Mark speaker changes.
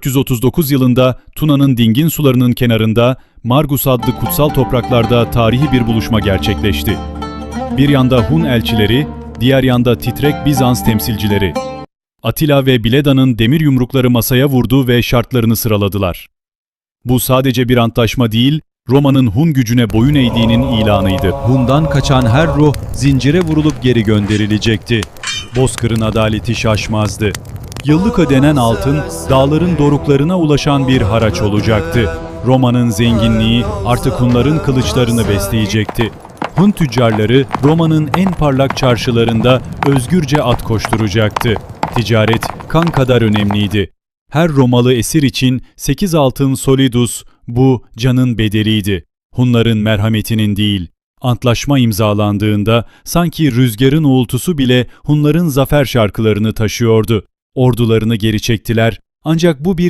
Speaker 1: 339 yılında Tuna'nın dingin sularının kenarında Margus adlı kutsal topraklarda tarihi bir buluşma gerçekleşti. Bir yanda Hun elçileri, diğer yanda titrek Bizans temsilcileri. Atilla ve Bileda'nın demir yumrukları masaya vurdu ve şartlarını sıraladılar. Bu sadece bir antlaşma değil, Roma'nın Hun gücüne boyun eğdiğinin ilanıydı.
Speaker 2: Hun'dan kaçan her ruh zincire vurulup geri gönderilecekti.
Speaker 1: Bozkır'ın adaleti şaşmazdı. Yıllık ödenen altın, dağların doruklarına ulaşan bir haraç olacaktı. Roma'nın zenginliği artık Hunların kılıçlarını besleyecekti. Hun tüccarları Roma'nın en parlak çarşılarında özgürce at koşturacaktı. Ticaret kan kadar önemliydi. Her Romalı esir için 8 altın solidus bu canın bedeliydi. Hunların merhametinin değil. Antlaşma imzalandığında sanki rüzgarın uğultusu bile Hunların zafer şarkılarını taşıyordu. Ordularını geri çektiler. Ancak bu bir